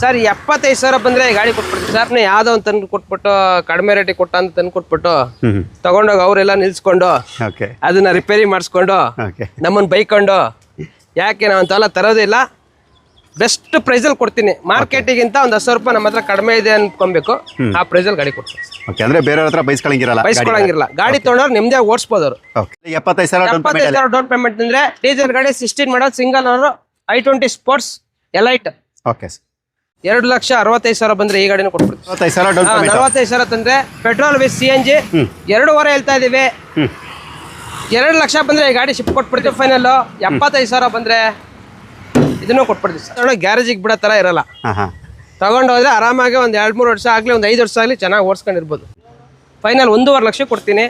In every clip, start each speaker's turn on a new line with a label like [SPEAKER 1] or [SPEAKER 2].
[SPEAKER 1] Sir ಎಪ್ಪತ್ತೈದು ಸಾವಿರ ಬಂದ್ರೆ ಗಾಡಿ ಕೊಟ್ಬಿಡ್ತೀವಿ ಸರ್. ನೀವು ಯಾವ್ದೋ ಒಂದು ತಂದು ಕೊಟ್ಬಿಟ್ಟು ಕಡಿಮೆ ರೇಟಿಗೆ ಕೊಟ್ಟ ಅಂತ ತಂದು ಕೊಟ್ಬಿಟ್ಟು ತಗೊಂಡೋಗಿ ಅವರೆಲ್ಲ ನಿಲ್ಸ್ಕೊಂಡು
[SPEAKER 2] ಓಕೆ.
[SPEAKER 1] ಅದನ್ನ ರಿಪೇರಿ ಮಾಡಿಸ್ಕೊಂಡು
[SPEAKER 2] ಓಕೆ.
[SPEAKER 1] ನಮ್ಮನ್ನು ಬೈಕೊಂಡು ಯಾಕೆ ನಾವು ಅಂತೆಲ್ಲ ತರೋದಿಲ್ಲ ಬೆಸ್ಟ್ ಪ್ರೈಸಲ್ಲಿ ಕೊಡ್ತೀನಿ. ಮಾರ್ಕೆಟಿಗಿಂತ ಒಂದು ಹತ್ತು ಸಾವಿರ ರೂಪಾಯಿ ನಮ್ಮ ಹತ್ರ ಕಡಿಮೆ ಇದೆ ಅನ್ಕೊಬೇಕು. ಆ ಪ್ರೈಸಲ್ಲಿ ಗಾಡಿ ಕೊಡ್ತೀನಿ.
[SPEAKER 2] ಓಕೆ ಅಂದ್ರೆ ಬೇರೆಯವ್ರ ಹತ್ರ ಬೈಸ್ಕೊಳಂಗಿರಲ್ಲ
[SPEAKER 1] ಗಾಡಿ ತೊಗೊಂಡವ್ರು ನಿಮ್ದೇ ಓಡಿಸ್ಬೋದು ಅವರು
[SPEAKER 2] ಓಕೆ ಎಪ್ಪತ್ತೈದು ಸಾವಿರ ಡೌನ್
[SPEAKER 1] ಎಪ್ಪತ್ತೈದು ಸಾವಿರ ಡೌನ್ ಪೇಮೆಂಟ್ ಅಂದ್ರೆ ಡೀಸೆಲ್ ಗಾಡಿ ಸಿಕ್ಸ್ಟೀನ್ ಮಾಡೋದು ಸಿಂಗಲ್ ಅವರು I twenty sports elite
[SPEAKER 2] okay
[SPEAKER 1] ಎರಡು ಲಕ್ಷ ಅರವತ್ತೈದು ಸಾವಿರ ಬಂದ್ರೆ ಈ ಗಾಡಿನ ಕೊಟ್ಬಿಡ್ತೀವಿ
[SPEAKER 2] ಸಾವಿರ ಡೌನ್ ಪೇಮೆಂಟ್
[SPEAKER 1] ನಲವತ್ತೈದು ಸಾವಿರ ತಂದ್ರೆ petrol with C N G ಎರಡೂವರೆ ಹೇಳ್ತಾ ಇದೀವಿ. ಎರಡು ಲಕ್ಷ ಬಂದ್ರೆ ಈ ಗಾಡಿ ಶಿಪ್ ಕೊಟ್ಬಿಡ್ತೀವಿ ಫೈನಲ್ ಎಪ್ಪತ್ತೈದು ಸಾವಿರ ಬಂದ್ರೆ ಇದನ್ನು ಕೊಟ್ಬಿಡ್ತೀವಿ ಸರ್. ಗ್ಯಾರೇಜಿಗೆ ಬಿಡೋ ತರ ಇರಲ್ಲ. ತಗೊಂಡು ಹೋದ್ರೆ ಆರಾಮಾಗಿ ಒಂದು ಎರಡು ಮೂರು ವರ್ಷ ಆಗಲಿ ಒಂದು ಐದು ವರ್ಷ ಆಗಲಿ ಚೆನ್ನಾಗಿ ಓಡಿಸ್ಕೊಂಡಿರ್ಬೋದು. ಫೈನಲ್ ಒಂದೂವರೆ ಲಕ್ಷ ಕೊಡ್ತೀನಿ.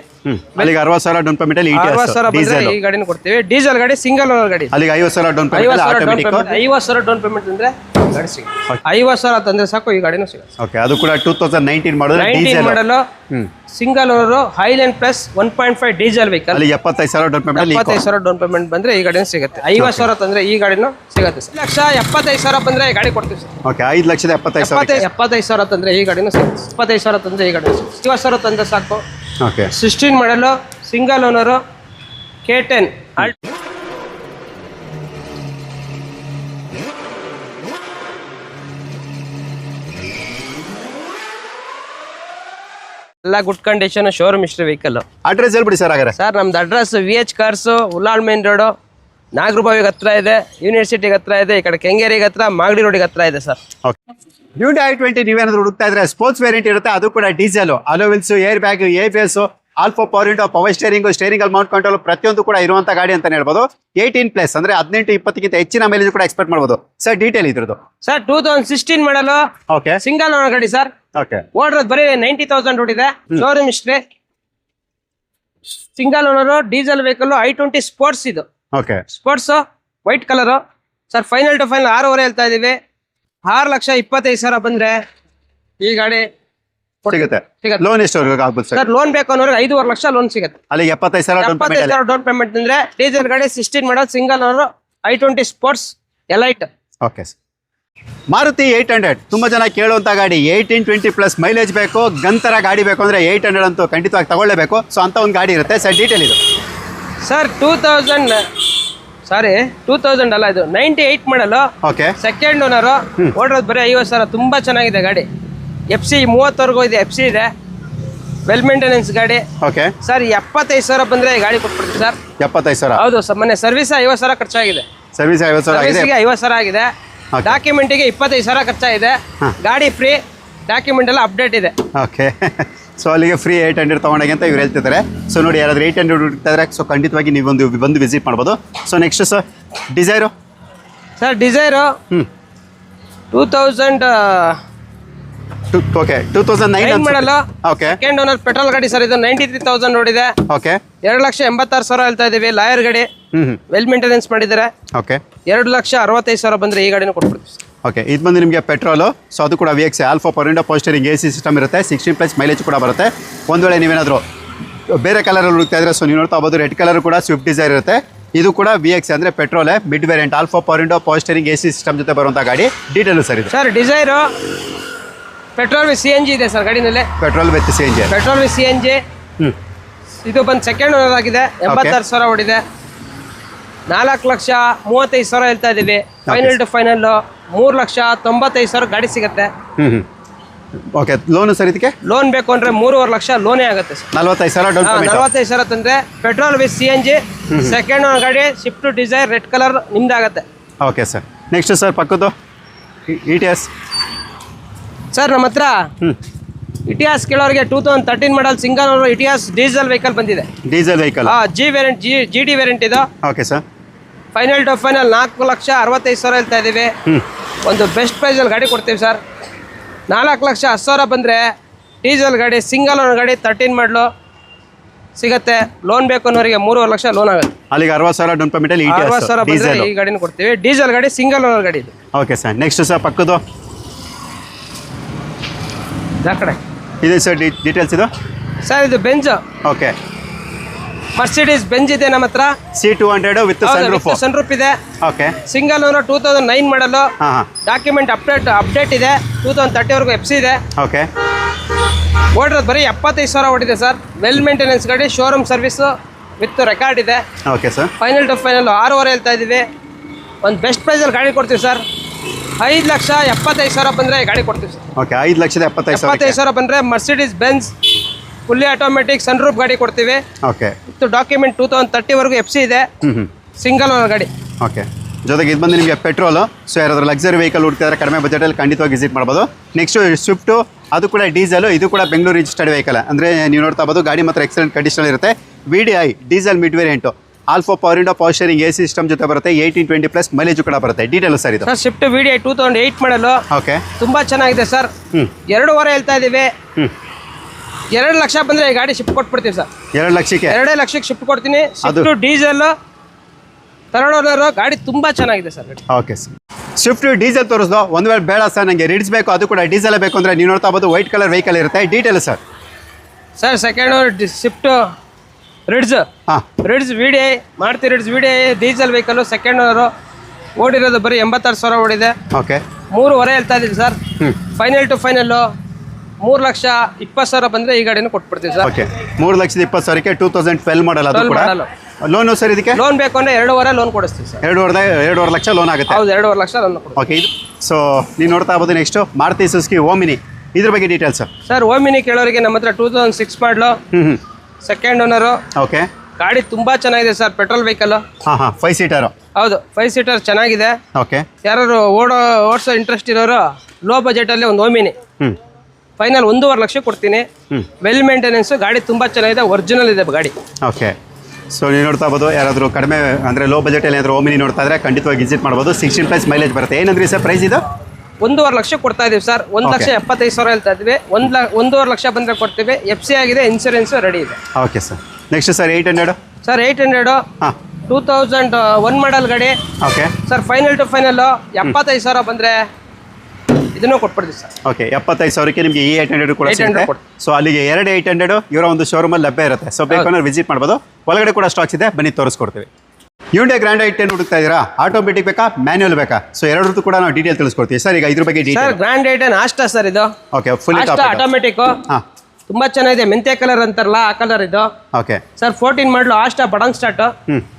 [SPEAKER 2] ಅಲ್ಲಿಗೆ ಅರವತ್ತು ಸಾವಿರ ಡೌನ್ ಪೇಮೆಂಟ್ ಅಲ್ಲಿ
[SPEAKER 1] ಅರವತ್ತು ಸಾವಿರ ಬಂದ್ರೆ
[SPEAKER 2] ಡೀಸೆಲ್
[SPEAKER 1] ಈ ಗಾಡಿನ ಕೊಡ್ತೀವಿ. ಡೀಸೆಲ್ ಗಾಡಿ ಸಿಂಗಲ್ ಓನರ್ ಗಾಡಿ.
[SPEAKER 2] ಅಲ್ಲಿಗೆ ಐವತ್ತು ಸಾವಿರ ಡೌನ್
[SPEAKER 1] ಐವತ್ತು
[SPEAKER 2] ಪೇಮೆಂಟ್
[SPEAKER 1] ಸಾವಿರ ಡೌನ್
[SPEAKER 2] ಆಟೋಮೆಟಿಕ್
[SPEAKER 1] ಪೇಮೆಂಟ್ ಐವತ್ತು ಸಾವಿರ ಡೌನ್ ಪೇಮೆಂಟ್ ಅಂದ್ರೆ ಗಾಡಿ ಸಿಗುತ್ತೆ. ಐವತ್ತು ಸಾವಿರ ತಂದ್ರೆ ಸಾಕು ಈ ಗಾಡಿನೂ ಸಿಗುತ್ತೆ.
[SPEAKER 2] ಓಕೆ ಅದು ಕೂಡ ಟೂ ತೌಸಂಡ್ ನೈನ್ಟೀನ್ ಮಾಡಿದ್ರೆ
[SPEAKER 1] ನೈನ್ಟೀನ್
[SPEAKER 2] ಡೀಸೆಲ್
[SPEAKER 1] ಮಾಡಲು single owner highland plus one point five diesel vehicle
[SPEAKER 2] ಅಲ್ಲಿ ಎಪ್ಪತ್ತೈದು ಸಾವಿರ ಡೌನ್ ಪೇಮೆಂಟ್ ಅಲ್ಲಿ
[SPEAKER 1] ಎಪ್ಪತ್ತೈದು ಸಾವಿರ ಡೌನ್ ಪೇಮೆಂಟ್ ಬಂದ್ರೆ ಈ ಗಾಡಿನೂ ಸಿಗುತ್ತೆ. ಐವತ್ತು ಸಾವಿರ ತಂದ್ರೆ ಈ ಗಾಡಿನೂ ಸಿಗುತ್ತೆ ಸರ್. ಲಕ್ಷ ಎಪ್ಪತ್ತೈದು ಸಾವಿರ ಬಂದ್ರೆ ಈ ಗಾಡಿ ಕೊಡ್ತೀವಿ ಸರ್.
[SPEAKER 2] ಓಕೆ ಐದು ಲಕ್ಷದ ಎಪ್ಪತ್ತೈದು ಸಾವಿರ
[SPEAKER 1] ಎಪ್ಪತ್ತೈದು ಎಪ್ಪತ್ತೈದು ಸಾವಿರ ತಂದ್ರೆ ಈ ಗಾಡಿನೂ ಸಿಗುತ್ತೆ. ಇಪ್ಪತ್ತೈದು ಸಾವಿರ ತಂದ್ರೆ ಈ ಗಾಡಿ ಸಿಗುತ್ತೆ. ಐವತ್ತು ಸಾವಿರ ತಂದ್ರೆ ಸಾಕು.
[SPEAKER 2] ಓಕೆ
[SPEAKER 1] ಸಿಕ್ಸ್ಟೀನ್ ಮಾಡಲು ಸಿಂಗಲ್ ಓನರು ಕೆ ಟೆನ್. ಎಲ್ಲ ಗುಡ್ ಕಂಡೀಷನ್ ಶೋರೂಮ್ ಇಷ್ಟು ವೆಹಿಕಲ್
[SPEAKER 2] ಅಡ್ರೆಸ್ ಹೇಳ್ಬಿಡಿ ಸರ್ ಹಾಗಾದ್ರೆ.
[SPEAKER 1] ಸರ್ ನಮ್ದು address V H cars Ullal main road ನಾಗರಬಾವಿಗೆ ಹತ್ರ ಇದೆ ಯೂನಿವರ್ಸಿಟಿಗೆ ಹತ್ರ ಇದೆ ಈ ಕಡೆ ಕೆಂಗೇರಿಗೆ ಹತ್ರ ಮಾಗಡಿ ರೋಡಿಗೆ ಹತ್ರ ಇದೆ sir
[SPEAKER 2] okay duty I twenty ನೀವೇನಾದ್ರು ಹುಡುಕ್ತಾ ಇದ್ರೆ ಸ್ಪೋರ್ಟ್ಸ್ ವೇರಿಯಂಟ್ ಇರುತ್ತೆ ಅದು ಕೂಡ diesel alloy wheels air bag A B S all four power window power steering steering ಅಲ್ಲಿ ಮೌಂಟ್ ಕಂಟ್ರೋಲ್ ಪ್ರತಿಯೊಂದು ಕೂಡ ಇರುವಂತ ಗಾಡಿ ಅಂತ ಹೇಳ್ಬೋದು. ಏಯ್ಟೀನ್ ಪ್ಲಸ್ ಅಂದ್ರೆ ಹದಿನೆಂಟು ಇಪ್ಪತ್ತಕ್ಕಿಂತ ಹೆಚ್ಚಿನ ಮೈಲೇಜ್ ಕೂಡ ಎಕ್ಸ್ಪೆಕ್ಟ್ ಮಾಡಬಹುದು ಸರ್ ಡೀಟೇಲ್ ಇದ್ರದ್ದು?
[SPEAKER 1] ಸರ್ ಟೂ ತೌಸಂಡ್ ಸಿಕ್ಸ್ಟೀನ್ ಮಾಡಲು
[SPEAKER 2] ಓಕೆ
[SPEAKER 1] ಸಿಂಗಲ್ ಓನರ್ ಗಾಡಿ ಸರ್
[SPEAKER 2] ಓಕೆ
[SPEAKER 1] ಓಡಿರೋದು ಬರೀ ನೈಂಟಿ ತೌಸಂಡ್ ಓಡಿದೆ ಶೋರೂಮ್ ಇಷ್ಟೇ single owner diesel vehicle I twenty sports ಇದು.
[SPEAKER 2] Okay
[SPEAKER 1] sports white colour sir final to final ಆರೂವರೆ ಹೇಳ್ತಾ ಇದ್ದೀವಿ ಆರು ಲಕ್ಷ ಇಪ್ಪತ್ತೈದು ಸಾವಿರ ಬಂದ್ರೆ ಈ ಗಾಡಿ
[SPEAKER 2] ಸಿಗುತ್ತೆ.
[SPEAKER 1] ಸಿಗುತ್ತೆ.
[SPEAKER 2] ಲೋನ್ ಎಷ್ಟು ಆಗ್ಬೋದು ಸರ್?
[SPEAKER 1] ಸರ್ ಲೋನ್ ಬೇಕು ಅನ್ನೋರಿಗೆ ಐದೂವರೆ ಲಕ್ಷ ಲೋನ್ ಸಿಗುತ್ತೆ.
[SPEAKER 2] ಅಲ್ಲಿ ಎಪ್ಪತ್ತೈದು ಸಾವಿರ
[SPEAKER 1] ಎಪ್ಪತ್ತೈದು ಸಾವಿರ ಡೌನ್ ಪೇಮೆಂಟ್ ಅಂದ್ರೆ ಡೀಸೆಲ್ ಗಾಡಿ ಸಿಕ್ಸ್ಟೀನ್ ಮಾಡೋದು ಸಿಂಗಲ್ ಅವರು I twenty sports elite
[SPEAKER 2] okay Maruti eight hundred ತುಂಬಾ ಜನ ಕೇಳುವಂಥ ಗಾಡಿ ಏಯ್ಟೀನ್ ಟ್ವೆಂಟಿ ಪ್ಲಸ್ ಮೈಲೇಜ್ ಬೇಕು ಗಂತರ ಗಾಡಿ ಬೇಕು ಅಂದರೆ ಏಯ್ಟ್ ಹಂಡ್ರೆಡ್ ಅಂತೂ ಖಂಡಿತವಾಗಿ ತಗೊಳ್ಳೇಬೇಕು. ಸೊ ಅಂತ ಒಂದು ಗಾಡಿ ಇರುತ್ತೆ. ಸರ್ ಡೀಟೇಲ್ ಇದು.
[SPEAKER 1] Sir two thousand sorry two thousand ಅಲ್ಲ ಇದು ನೈಂಟಿ ಏಟ್ ಮಾಡಲು
[SPEAKER 2] ಓಕೆ
[SPEAKER 1] ಸೆಕೆಂಡ್ ಓನರ್ ಓಡಿರೋದು ಬರೀ ಐವತ್ತು ಸಾವಿರ ತುಂಬ ಚೆನ್ನಾಗಿದೆ ಗಾಡಿ. ಎಫ್ ಸಿ ಮೂವತ್ತವರೆಗೂ ಇದೆ ಎಫ್ ಸಿ ಇದೆ. ವೆಲ್ ಮೇಂಟೆನೆನ್ಸ್ ಗಾಡಿ.
[SPEAKER 2] ಓಕೆ
[SPEAKER 1] ಸರ್ ಎಪ್ಪತ್ತೈದು ಸಾವಿರ ಬಂದರೆ ಗಾಡಿ ಕೊಟ್ಬಿಡ್ತೀವಿ ಸರ್
[SPEAKER 2] ಎಪ್ಪತ್ತೈದು ಸಾವಿರ.
[SPEAKER 1] ಹೌದು ಸರ್ ಮೊನ್ನೆ ಸರ್ವಿಸ್ ಐವತ್ತು ಸಾವಿರ ಖರ್ಚಾಗಿದೆ.
[SPEAKER 2] ಸರ್ವಿಸ್ ಐವತ್ತು ಸಾವಿರ ಆಗಿದೆ?
[SPEAKER 1] ಸರ್ವಿಸ್ಗೆ ಐವತ್ತು ಸಾವಿರ ಆಗಿದೆ. ಡಾಕ್ಯುಮೆಂಟಿಗೆ ಇಪ್ಪತ್ತೈದು ಸಾವಿರ ಖರ್ಚಾಗಿದೆ. ಗಾಡಿ ಫ್ರೀ ಡಾಕ್ಯುಮೆಂಟ್ ಎಲ್ಲ ಅಪ್ಡೇಟ್ ಇದೆ.
[SPEAKER 2] ಓಕೆ ಸೊ ಅಲ್ಲಿಗೆ ಫ್ರೀ ಏಟ್ ಹಂಡ್ರೆಡ್ ತೊಗೊಂಡಾಗೆ ಅಂತ ಇವ್ರು ಹೇಳ್ತಿದ್ದಾರೆ. ಸೊ ನೋಡಿ ಯಾರಾದ್ರೂ ಏಯ್ಟ್ ಹಂಡ್ರೆಡ್ ಇದ್ರೆ ಸೊ ಖಂಡಿತವಾಗಿ ನೀವು ಒಂದು ಬಂದು ವಿಸಿಟ್ ಮಾಡ್ಬೋದು. So next sir Dzire
[SPEAKER 1] sir Dzire
[SPEAKER 2] ಹ್ಞೂ
[SPEAKER 1] two thousand
[SPEAKER 2] okay two thousand nine
[SPEAKER 1] nine
[SPEAKER 2] okay
[SPEAKER 1] second owner petrol ಗಾಡಿ ಸರ್ ಇದು ನೈಂಟಿ ತ್ರೀ ತೌಸಂಡ್ ನೋಡಿದೆ.
[SPEAKER 2] ಓಕೆ
[SPEAKER 1] ಎರಡು ಲಕ್ಷ ಎಂಬತ್ತಾರು ಸಾವಿರ ಹೇಳ್ತಾ ಇದೀವಿ ಲಾಯರ್ ಗಾಡಿ. ವೆಲ್ ಮೇಂಟೆನೆನ್ಸ್ ಮಾಡಿದ್ದಾರೆ.
[SPEAKER 2] ಓಕೆ
[SPEAKER 1] ಎರಡು ಲಕ್ಷ ಅರವತ್ತೈದು ಸಾವಿರ ಬಂದರೆ ಈ ಗಾಡಿನ ಕೊಟ್ಬಿಡ್ತೀವಿ.
[SPEAKER 2] ಓಕೆ ಇದು ಬಂದು ನಿಮಗೆ ಪೆಟ್ರೋಲು ಸೊ ಅದು ಕೂಡ V X all four power window power steering A C system ಇರುತ್ತೆ. ಸಿಕ್ಸ್ಟೀನ್ ಪ್ಲಸ್ ಮೈಲೇಜ್ ಕೂಡ ಬರುತ್ತೆ. ಒಂದು ವೇಳೆ ನೀವೇನಾದರೂ ಬೇರೆ ಕಲರಲ್ಲಿ ಹುಡುಕ್ತಾ ಇದ್ರೆ ಸೊ ನೀವು ನೋಡ್ತಾ ಹೋಗೋದು ರೆಡ್ ಕಲರ್ ಕೂಡ ಸ್ವಿಫ್ಟ್ ಡಿಸೈರ್ ಇರುತ್ತೆ. ಇದು ಕೂಡ ವಿ ಎಕ್ಸ್ ಅಂದರೆ ಪೆಟ್ರೋಲೆ mid variant all four power window power steering A C system ಜೊತೆ ಬರುವಂಥ ಗಾಡಿ. ಡೀಟೇಲು ಸರ್ ಇದು.
[SPEAKER 1] Sir Dzire petrol with C N G ಇದೆ sir ಗಾಡಿನಲ್ಲಿ.
[SPEAKER 2] Petrol with C N G
[SPEAKER 1] petrol with C N G ಇದು ಬಂದು second owner ಆಗಿದೆ. ಎಂಬತ್ತಾರು ಸಾವಿರ ಹೊಡಿದೆ ನಾಲ್ಕು ಲಕ್ಷ ಮೂವತ್ತೈದು ಸಾವಿರ ಹೇಳ್ತಾ ಇದ್ದೀವಿ. ಫೈನಲ್ ಟು ಫೈನಲ್ ಮೂರು ಲಕ್ಷ ತೊಂಬತ್ತೈದು ಸಾವಿರ ಗಾಡಿ ಸಿಗುತ್ತೆ.
[SPEAKER 2] ಹ್ಞೂ ಓಕೆ ಲೋನು ಸರ್ ಇದಕ್ಕೆ?
[SPEAKER 1] ಲೋನ್ ಬೇಕು ಅಂದ್ರೆ ಮೂರುವರೆ ಲಕ್ಷ ಲೋನೇ ಆಗುತ್ತೆ ಸರ್.
[SPEAKER 2] ನಲ್ವತ್ತೈದು ಸಾವಿರ ಡೌನ್ ಪೇಮೆಂಟ್
[SPEAKER 1] ನಲವತ್ತೈದು ಸಾವಿರ ತಂದ್ರೆ petrol with C N G second ಗಾಡಿ ಶಿಫ್ಟ್ ಡಿಸೈರ್ ರೆಡ್ ಕಲರ್ ನಿಮ್ದಾಗತ್ತೆ
[SPEAKER 2] ಓಕೆ ಸರ್ ನೆಕ್ಸ್ಟ್ ಸರ್ ಪಕ್ಕದ್ದು. ಇ ಟಿ ಎಸ್
[SPEAKER 1] ಸರ್ ನಮ್ಮ ಹತ್ರ
[SPEAKER 2] ಹ್ಞೂ
[SPEAKER 1] Etios ಕೇಳೋರಿಗೆ two thousand thirteen model single ಅವರು ಇಟಿಯಾಸ್ ಡೀಸೆಲ್ ವೆಹಿಕಲ್ ಬಂದಿದೆ.
[SPEAKER 2] ಡೀಸೆಲ್ ವೆಹಿಕಲ್
[SPEAKER 1] ಹಾ G variant G G D variant ಇದು.
[SPEAKER 2] Okay sir
[SPEAKER 1] final to final ನಾಲ್ಕು ಲಕ್ಷ ಅರವತ್ತೈದು ಸಾವಿರ ಹೇಳ್ತಾ ಇದ್ದೀವಿ. ಒಂದು ಬೆಸ್ಟ್ ಪ್ರೈಸಲ್ಲಿ ಗಾಡಿ ಕೊಡ್ತೀವಿ ಸರ್ ನಾಲ್ಕು ಲಕ್ಷ ಹತ್ತು ಸಾವಿರ ಬಂದರೆ ಡೀಸೆಲ್ ಗಾಡಿ ಸಿಂಗಲ್ ಓನರ್ ಗಾಡಿ ತರ್ಟೀನ್ ಮಾಡಲು ಸಿಗತ್ತೆ. ಲೋನ್ ಬೇಕು ಅನ್ನೋರಿಗೆ ಮೂರುವರೆ ಲಕ್ಷ ಲೋನ್ ಆಗುತ್ತೆ.
[SPEAKER 2] ಅಲ್ಲಿಗೆ ಅರವತ್ತು ಸಾವಿರ ಡೌನ್ ಪೇಮೆಂಟ್ ಅಲ್ಲಿ
[SPEAKER 1] ಅರವತ್ತು ಸಾವಿರ ಬಂದರೆ ಈ ಗಾಡಿನ ಕೊಡ್ತೀವಿ. ಡೀಸೆಲ್ ಗಾಡಿ ಸಿಂಗಲ್ ಓನರ್ ಗಾಡಿ ಇದು.
[SPEAKER 2] ಓಕೆ ಸರ್ ನೆಕ್ಸ್ಟ್ ಸರ್ ಪಕ್ಕದು
[SPEAKER 1] ಆ ಕಡೆ.
[SPEAKER 2] ಇದೆ ಸರ್ ಡೀಟೇಲ್ಸ್ ಇದು?
[SPEAKER 1] ಸರ್ ಇದು ಬೆಂಜ್.
[SPEAKER 2] ಓಕೆ.
[SPEAKER 1] ಮರ್ಸಿಡೀಸ್ ಬೆಂಜ್ ಇದೆ ನಮ್ಮ ಹತ್ರ.
[SPEAKER 2] C two hundred with sun
[SPEAKER 1] roof ಇದೆ.
[SPEAKER 2] Okay.
[SPEAKER 1] Single owner two thousand nine model document update update ಇದೆ. ಟೂ ತೌಸಂಡ್ ತರ್ಟಿವರೆಗೂ ಎಫ್ ಸಿ ಇದೆ.
[SPEAKER 2] ಓಕೆ.
[SPEAKER 1] ಓಡಿರೋದು ಬರೀ ಎಪ್ಪತ್ತೈದು ಸಾವಿರ ಓಡಿದೆ ಸರ್. ವೆಲ್ ಮೇಂಟೆನೆನ್ಸ್ ಗಾಡಿ ಶೋರೂಮ್ ಸರ್ವಿಸ್ ವಿತ್ ರೆಕಾರ್ಡ್ ಇದೆ.
[SPEAKER 2] Okay sir
[SPEAKER 1] final to final ಆರೂವರೆ ಹೇಳ್ತಾ ಇದ್ದೀವಿ. ಒಂದು ಬೆಸ್ಟ್ ಪ್ರೈಸಲ್ಲಿ ಗಾಡಿ ಕೊಡ್ತೀವಿ ಸರ್. ಐದು ಲಕ್ಷ ಎಪ್ಪತ್ತೈದು ಸಾವಿರ ಬಂದರೆ ಗಾಡಿ ಕೊಡ್ತೀವಿ ಸರ್.
[SPEAKER 2] ಓಕೆ ಐದು ಲಕ್ಷದ ಎಪ್ಪತ್ತೈದು ಸಾವಿರ
[SPEAKER 1] ಎಪ್ಪತ್ತೈದು ಸಾವಿರ ಬಂದರೆ Mercedes Benz fully automatic sun roof ಗಾಡಿ ಕೊಡ್ತೀವಿ.
[SPEAKER 2] ಓಕೆ.
[SPEAKER 1] ಮತ್ತು ಡಾಕ್ಯುಮೆಂಟ್ ಟೂ ತೌಸಂಡ್ ತರ್ಟಿವರೆಗೂ ಎಫ್ ಸಿ ಇದೆ.
[SPEAKER 2] ಹ್ಞೂ ಹ್ಞೂ
[SPEAKER 1] ಸಿಂಗಲ್ ಓನರ್ ಗಾಡಿ.
[SPEAKER 2] ಓಕೆ. ಜೊತೆಗೆ ಇದು ಬಂದು ನಿಮಗೆ ಪೆಟ್ರೋಲು ಸೊ ಯಾರಾದರೂ ಲಕ್ಸರಿ ವೆಹಿಕಲ್ ಹುಡ್ತಿದ್ರೆ ಕಡಿಮೆ ಬಜೆಟಲ್ಲಿ ಖಂಡಿತವಾಗಿ ವಿಸಿಟ್ ಮಾಡ್ಬೋದು. ನೆಕ್ಸ್ಟು ಸ್ವಿಫ್ಟು ಅದು ಕೂಡ ಡೀಸೆಲು ಇದು ಕೂಡ ಬೆಂಗಳೂರು ರಿಜಿಸ್ಟರ್ಡ್ ವೆಹಿಕಲ್ ಅಂದರೆ ನೀವು ನೋಡ್ತಾ ಬೋದು ಗಾಡಿ ಮಾತ್ರ ಎಕ್ಸಲೆಂಟ್ ಕಂಡೀಷನ್ ಇರುತ್ತೆ. V D I diesel mid variant all four power window power steering A system ಜೊತೆ ಬರುತ್ತೆ. ಏಯ್ಟೀನ್ ಟ್ವೆಂಟಿ ಪ್ಲಸ್ ಮೈಲೇಜ್ ಕೂಡ ಬರುತ್ತೆ. ಡೀಟೇಲ್ ಸರ್ ಇದು.
[SPEAKER 1] Sir Swift video two thousand eight model
[SPEAKER 2] okay
[SPEAKER 1] ತುಂಬಾ ಚೆನ್ನಾಗಿದೆ ಸರ್ ಎರಡೂವರೆ ಹೇಳ್ತಾ
[SPEAKER 2] ಇದೀವಿ.
[SPEAKER 1] ಎರಡು ಲಕ್ಷ ಬಂದ್ರೆ ಈ ಗಾಡಿ ಶಿಫ್ಟ್ ಕೊಟ್ಬಿಡ್ತೀವಿ ಸರ್
[SPEAKER 2] ಎರಡು ಲಕ್ಷಕ್ಕೆ?
[SPEAKER 1] ಎರಡೇ ಲಕ್ಷಕ್ಕೆ ಶಿಫ್ಟ್ ಕೊಡ್ತೀನಿ.
[SPEAKER 2] ಅದು-
[SPEAKER 1] ಡೀಸೆಲ್ ತರ್ಡ್ ಗಾಡಿ ತುಂಬಾ ಚೆನ್ನಾಗಿದೆ sir
[SPEAKER 2] okay sir Swift diesel ತೋರಿಸ್ದು. ಒಂದು ವೇಳೆ ಬೇಡ ಸರ್ ನನಗೆ ರಿಡ್ಸ್ ಬೇಕು ಅದು ಕೂಡ ಡೀಸೆಲ್ ಬೇಕು ಅಂದರೆ ನೀವು ನೋಡ್ತಾ ಬೋದು ವೈಟ್ ಕಲರ್ ವೆಹಿಕಲ್ ಇರುತ್ತೆ. Detail sir
[SPEAKER 1] sir second Swift Ritz
[SPEAKER 2] ಹಾಂ.
[SPEAKER 1] Ritz V D I Maruti Ritz V D I diesel vehicle second owner ಓಡಿರೋದು ಬರೀ ಎಂಬತ್ತಾರು ಸಾವಿರ ಓಡಿದೆ.
[SPEAKER 2] ಓಕೆ
[SPEAKER 1] ಮೂರುವರೆ ಹೇಳ್ತಾ ಇದ್ದೀನಿ ಸರ್. ಫೈನಲ್ ಟು ಫೈನಲ್ಲು ಮೂರು ಲಕ್ಷ ಇಪ್ಪತ್ತು ಸಾವಿರ ಬಂದರೆ ಈ ಗಾಡಿನ ಕೊಟ್ಬಿಡ್ತೀವಿ ಸರ್.
[SPEAKER 2] ಓಕೆ ಮೂರು ಲಕ್ಷದ ಇಪ್ಪತ್ತು ಸಾವಿರಕ್ಕೆ ಟೂ ತೌಸಂಡ್ ಟ್ವೆಲ್ ಮಾಡಲ್ಲ ಅದು ಕೂಡ. ಲೋನು ಸರ್ ಇದಕ್ಕೆ?
[SPEAKER 1] ಲೋನ್ ಬೇಕು ಅಂದರೆ ಎರಡೂವರೆ ಲೋನ್ ಕೊಡಿಸ್ತೀವಿ ಸರ್.
[SPEAKER 2] ಎರಡೂವರೆ ಎರಡೂವರೆ ಲಕ್ಷ ಲೋನ್ ಆಗುತ್ತೆ.
[SPEAKER 1] ಹೌದು ಎರಡೂವರೆ ಲಕ್ಷ ಲೋನ್
[SPEAKER 2] ಓಕೆ ಇದು ಸೊ ನೀವು ನೋಡ್ತಾ ಇರ್ಬೋದು ನೆಕ್ಸ್ಟು ಮಾರುತಿ ಸುಸ್ಕಿ ಓಮಿನಿ ಇದ್ರ ಬಗ್ಗೆ ಡೀಟೇಲ್ಸ್ ಸರ್
[SPEAKER 1] ಓಮಿನಿ ಕೇಳೋರಿಗೆ ನಮ್ಮ ಹತ್ರ ಟೂ ತೌಸಂಡ್ ಸಿಕ್ಸ್ ಮಾಡಲು ಸೆಕೆಂಡ್ ಓನರು
[SPEAKER 2] ಓಕೆ
[SPEAKER 1] ಗಾಡಿ ತುಂಬಾ ಚೆನ್ನಾಗಿದೆ ಸರ್ ಪೆಟ್ರೋಲ್ ವೆಹಿಕಲ್
[SPEAKER 2] ಹಾಂ ಹಾಂ ಫೈವ್ ಸೀಟರು
[SPEAKER 1] ಹೌದು ಫೈವ್ ಸೀಟರ್ ಚೆನ್ನಾಗಿದೆ.
[SPEAKER 2] ಓಕೆ
[SPEAKER 1] ಯಾರು ಓಡೋ ಓಡಿಸೋ ಇಂಟ್ರೆಸ್ಟ್ ಇರೋರು ಲೋ ಬಜೆಟಲ್ಲಿ ಒಂದು ಓಮಿನಿ
[SPEAKER 2] ಹ್ಞೂ
[SPEAKER 1] ಫೈನಲ್ ಒಂದೂವರೆ ಲಕ್ಷ ಕೊಡ್ತೀನಿ. ವೆಲ್ ಮೇಂಟೆನೆನ್ಸು ಗಾಡಿ ತುಂಬ ಚೆನ್ನಾಗಿದೆ ಒರಿಜಿನಲ್ ಇದೆ ಗಾಡಿ.
[SPEAKER 2] ಓಕೆ ಸೊ ನೀವು ನೋಡ್ತಾ ಇರ್ಬೋದು ಯಾರಾದರೂ ಕಡಿಮೆ ಅಂದರೆ ಲೋ ಬಜೆಟಲ್ಲಿ ಏನಾದರೂ ಓಮಿನಿ ನೋಡ್ತಾ ಇದ್ರೆ ಖಂಡಿತವಾಗಿ ವಿಸಿಟ್ ಮಾಡ್ಬೋದು. ಸಿಕ್ಸ್ಟೀನ್ ಪ್ಲಸ್ ಮೈಲೇಜ್ ಬರುತ್ತೆ. ಏನಂದ್ರಿ ಸರ್ ಪ್ರೈಸ್ ಇದು?
[SPEAKER 1] ಒಂದೂವರೆ ಲಕ್ಷ ಕೊಡ್ತಾ ಇದೀವಿ ಸರ್. ಒಂದ್ ಲಕ್ಷ ಎಪ್ಪತ್ತೈದು ಸಾವಿರ ಹೇಳ್ತಾ ಇದ್ವಿ. ಒಂದ್ ಒಂದೂವರೆ ಲಕ್ಷ ಬಂದ್ರೆ ಕೊಡ್ತೀವಿ. ಎಫ್ ಸಿ ಆಗಿದೆ ಇನ್ಸೂರೆನ್ಸ್ ರೆಡಿ ಇದೆ.
[SPEAKER 2] Okay sir next sir eight hundred
[SPEAKER 1] sir eight hundred
[SPEAKER 2] ಹಾಂ.
[SPEAKER 1] ಟೂ ತೌಸಂಡ್ ಒನ್ ಮಾಡಲ್ ಗಾಡಿ.
[SPEAKER 2] Okay
[SPEAKER 1] sir final to final ಎಪ್ಪತ್ತೈದು ಸಾವಿರ ಬಂದ್ರೆ ಇದನ್ನು ಕೊಟ್ಬಿಡ್ತೀವಿ ಸರ್.
[SPEAKER 2] ಓಕೆ ಎಪ್ಪತ್ತೈದು ಸಾವಿರಕ್ಕೆ ನಿಮಗೆ ಈ ಏಯ್ಟ್ ಹಂಡ್ರೆಡ್ ಕೂಡ ಸಿಗುತ್ತೆ. ಸೊ ಅಲ್ಲಿಗೆ ಎರಡು ಏಯ್ಟ್ ಹಂಡ್ರೆಡ್ ಇವರ ಒಂದು ಶೋರೂಮಲ್ಲಿ ಲಭ್ಯ ಇರುತ್ತೆ. ಸೊ ಬೇಕಂದ್ರೆ ವಿಸಿಟ್ ಮಾಡ್ಬೋದು. ಒಳಗಡೆ ಕೂಡ ಸ್ಟಾಕ್ಸ್ ಇದೆ. ಬನ್ನಿ ತೋರಿಸ್ಕೊಡ್ತೀವಿ. ಯೂಂಡೆ ಗ್ರ್ಯಾಂಡ್ ಐಟ್ ಏನು ಹುಡುಕ್ತಾ ಇದ್ದೀರಾ? ಆಟೋಮೆಟಿಕ್ ಬೇಕಾ? ಮ್ಯಾನ್ಯಲ್ ಬೇಕಾ? ಸೊ ಎರಡರದ್ದು ಕೂಡ ನಾವು ಡೀಟೇಲ್ ತಿಳಿಸ್ಕೊಡ್ತೀವಿ. ಸರ್ ಈಗ ಇದ್ರ ಬಗ್ಗೆ
[SPEAKER 1] ಸರ್
[SPEAKER 2] ಡೀಟೇಲ್
[SPEAKER 1] ಗ್ರ್ಯಾಂಡ್ ಅಷ್ಟ ಸರ್ ಇದು?
[SPEAKER 2] ಓಕೆ ಫುಲ್
[SPEAKER 1] ಆಟೋಮೆಟಿಕ್
[SPEAKER 2] ಹಾಂ.
[SPEAKER 1] ತುಂಬಾ ಚೆನ್ನಾಗಿದೆ. ಮೆಂತೆ ಕಲರ್ ಅಂತಾರಲ್ಲ ಆ ಕಲರ್ ಇದು.
[SPEAKER 2] Okay
[SPEAKER 1] sir fourteen model asked button start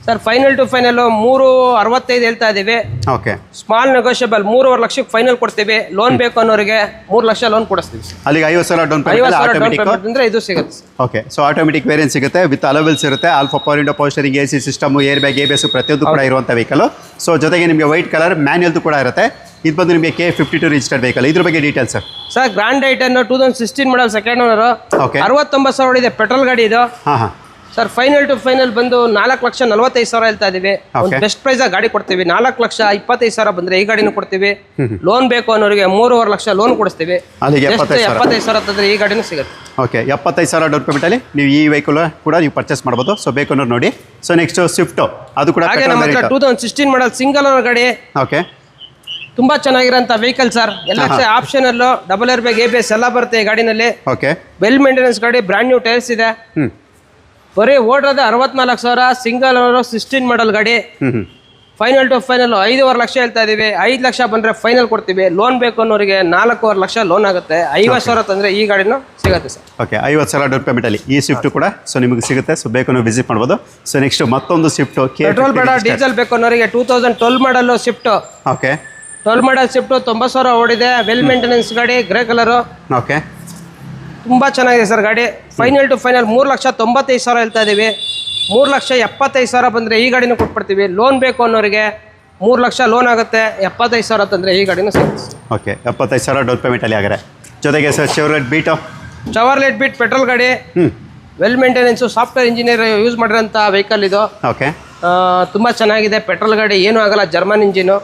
[SPEAKER 1] sir final to final ಮೂರು ಅರವತ್ತೈದು ಹೇಳ್ತಾ ಇದೀವಿ.
[SPEAKER 2] ಓಕೆ
[SPEAKER 1] ಸ್ಮಾಲ್ ನೆಗೋಷಿಯಬಲ್ ಮೂರುವರೆ ಲಕ್ಷಕ್ಕೆ ಫೈನಲ್ ಕೊಡ್ತೀವಿ. ಲೋನ್ ಬೇಕು ಅನ್ನೋರಿಗೆ ಮೂರು ಲಕ್ಷ ಲೋನ್ ಕೊಡಿಸ್ತೀವಿ
[SPEAKER 2] ಅಲ್ಲಿಗೆ ಐವತ್ತು ಸಾವಿರ ಡೌನ್ ಪೇಮೆಂಟ್
[SPEAKER 1] ಅಂದ್ರೆ ಇದು ಸಿಗುತ್ತೆ.
[SPEAKER 2] ಓಕೆ ಸೊ ಆಟೋಮೆಟಿಕ್ ವೇರಿಯಂಟ್ ಸಿಗುತ್ತೆ ವಿತ್ ಅಲವೆಲ್ಸ್ ಇರುತ್ತೆ. All four power window power steering A C system air bag A B S ಪ್ರತಿಯೊಂದು ಕೂಡ ಇರುವಂಥ ವೆಹಿಕಲ್ ಸೊ ಜೊತೆಗೆ ನಿಮಗೆ ವೈಟ್ ಕಲರ್ ಮ್ಯಾನ್ಯಲ್ದು ಕೂಡ ಇರುತ್ತೆ. ಇದು ಬಂದು ನಿಮಗೆ K fifty two register vehicle ಇದ್ರ ಬಗ್ಗೆ details sir
[SPEAKER 1] sir grand I ten two thousand sixteen model second owner
[SPEAKER 2] okay
[SPEAKER 1] ಅರವತ್ತೊಂಬತ್ತು ಸಾವಿರ ಇದೆ ಪೆಟ್ರೋಲ್ ಗಾಡಿ ಇದು.
[SPEAKER 2] ಹಾಂ ಹಾಂ.
[SPEAKER 1] ಸರ್ ಫೈನಲ್ ಟು ಫೈನಲ್ ಬಂದು ನಾಲ್ಕು ಲಕ್ಷ ನಲವತ್ತೈದು ಸಾವಿರ ಹೇಳ್ತಾ ಇದೀವಿ. ಒಂದು. ಬೆಸ್ಟ್ ಪ್ರೈಸ್ ಗಾಡಿ ಕೊಡ್ತೀವಿ. ನಾಲ್ಕು ಲಕ್ಷ ಇಪ್ಪತ್ತೈದು ಸಾವಿರ ಬಂದ್ರೆ ಈ ಗಾಡಿನೂ ಕೊಡ್ತೀವಿ. ಲೋನ್ ಬೇಕು ಅನ್ನೋರಿಗೆ ಮೂರುವರೆ ಲಕ್ಷ ಲೋನ್ ಕೊಡಿಸ್ತೀವಿ.
[SPEAKER 2] ಎಪ್ಪತ್ತೈದು ಸಾವಿರ.
[SPEAKER 1] ತಂದ್ರೆ ಈ ಗಾಡಿನೂ ಸಿಗುತ್ತೆ.
[SPEAKER 2] ಓಕೆ ಎಪ್ಪತ್ತೈದು ಸಾವಿರ ಡೌನ್ ಪೇಮೆಂಟಲ್ಲಿ ನೀವು ಈ ವೆಹಿಕಲ್ ಕೂಡ ನೀವು ಪರ್ಚೇಸ್ ಮಾಡಬಹುದು ಸೊ ಬೇಕು ಅನ್ನೋರು ನೋಡಿ. ಸೊ ನೆಕ್ಸ್ಟ್ ಸ್ವಿಫ್ಟು ಅದು ಕೂಡ
[SPEAKER 1] ಹಾಗೆ ನಮ್ಮ ಹತ್ರ two thousand sixteen model single owner ಗಾಡಿ.
[SPEAKER 2] ಓಕೆ
[SPEAKER 1] ತುಂಬಾ ಚೆನ್ನಾಗಿರೋಂಥ ವೆಹಿಕಲ್ ಸರ್ ಎಲ್ಲ ಆಪ್ಷನ್ ಅಲ್ಲೂ double air bag A B S ಎಲ್ಲ ಬರುತ್ತೆ ಈ ಗಾಡಿನಲ್ಲಿ.
[SPEAKER 2] ಓಕೆ
[SPEAKER 1] ವೆಲ್ ಮೇಂಟೆನೆನ್ಸ್ ಗಾಡಿ ಬ್ರ್ಯಾಂಡ್ ನ್ಯೂ ಟೈರ್ಸ್ ಇದೆ.
[SPEAKER 2] ಹ್ಞೂ
[SPEAKER 1] ಬರೀ ಓಡ್ರದ ಅರವತ್ನಾಲ್ಕು ಸಾವಿರ ಸಿಂಗಲ್ ಓನರ್ ಸಿಕ್ಸ್ಟೀನ್ ಮಾಡಲ್ ಗಾಡಿ.
[SPEAKER 2] ಹ್ಞೂ
[SPEAKER 1] ಫೈನಲ್ ಟು ಫೈನಲ್ ಐದೂವರೆ ಲಕ್ಷ ಹೇಳ್ತಾ ಇದೀವಿ. ಐದು ಲಕ್ಷ ಬಂದ್ರೆ ಫೈನಲ್ ಕೊಡ್ತೀವಿ. ಲೋನ್ ಬೇಕು ಅನ್ನೋರಿಗೆ ನಾಲ್ಕೂವರೆ ಲಕ್ಷ ಲೋನ್ ಆಗುತ್ತೆ. ಐವತ್ತು ಸಾವಿರ ತಂದ್ರೆ ಈ ಗಾಡಿನೂ ಸಿಗುತ್ತೆ ಸರ್
[SPEAKER 2] ಓಕೆ ಐವತ್ತು ಸಾವಿರ ಡೌನ್ ಪೇಮೆಂಟಲ್ಲಿ ಈ ಸ್ವಿಫ್ಟ್ ಕೂಡ ಸೊ ನಿಮಗೆ ಸಿಗುತ್ತೆ. ಸೊ ಬೇಕು ನೀವು ವಿಸಿಟ್ ಮಾಡ್ಬೋದು. ಸೊ ನೆಕ್ಸ್ಟ್ ಮತ್ತೊಂದು ಸ್ವಿಫ್ಟ್
[SPEAKER 1] ಪೆಟ್ರೋಲ್ ಬೇಡ ಡೀಸೆಲ್ ಬೇಕು ಅನ್ನೋರಿಗೆ two thousand twelve model Swift
[SPEAKER 2] okay
[SPEAKER 1] twelve model Swift ತೊಂಬತ್ತು ಸಾವಿರ ಓಡಿದೆ. ವೆಲ್ ಮೇಂಟೆನೆನ್ಸ್ ಗಾಡಿ ಗ್ರೇ ಕಲರು
[SPEAKER 2] ಓಕೆ
[SPEAKER 1] ತುಂಬ ಚೆನ್ನಾಗಿದೆ ಸರ್ ಗಾಡಿ. ಫೈನಲ್ ಟು ಫೈನಲ್ ಮೂರು ಲಕ್ಷ ತೊಂಬತ್ತೈದು ಸಾವಿರ ಹೇಳ್ತಾ ಇದ್ದೀವಿ ಮೂರು ಲಕ್ಷ ಎಪ್ಪತ್ತೈದು ಸಾವಿರ ಬಂದರೆ ಈ ಗಾಡಿನೂ ಕೊಟ್ಬಿಡ್ತೀವಿ. ಲೋನ್ ಬೇಕು ಅನ್ನೋರಿಗೆ ಮೂರು ಲಕ್ಷ ಲೋನ್ ಆಗುತ್ತೆ. ಎಪ್ಪತ್ತೈದು ಸಾವಿರ ತಂದರೆ ಈ ಗಾಡಿನೂ ಸಿಗುತ್ತೆ
[SPEAKER 2] ಓಕೆ ಎಪ್ಪತ್ತೈದು ಸಾವಿರ ಡೌನ್ ಪೇಮೆಂಟಲ್ಲಿ ಆಗರೆ ಜೊತೆಗೆ sir Chevrolet Beat
[SPEAKER 1] Chevrolet Beat petrol ಗಾಡಿ.
[SPEAKER 2] ಹ್ಞೂ
[SPEAKER 1] well maintenance software engineer use ಮಾಡಿರೋಂಥ ವೆಹಿಕಲ್ ಇದು.
[SPEAKER 2] ಓಕೆ
[SPEAKER 1] ತುಂಬ ಚೆನ್ನಾಗಿದೆ. ಪೆಟ್ರೋಲ್ ಗಾಡಿ ಏನೂ ಆಗಲ್ಲ German engine.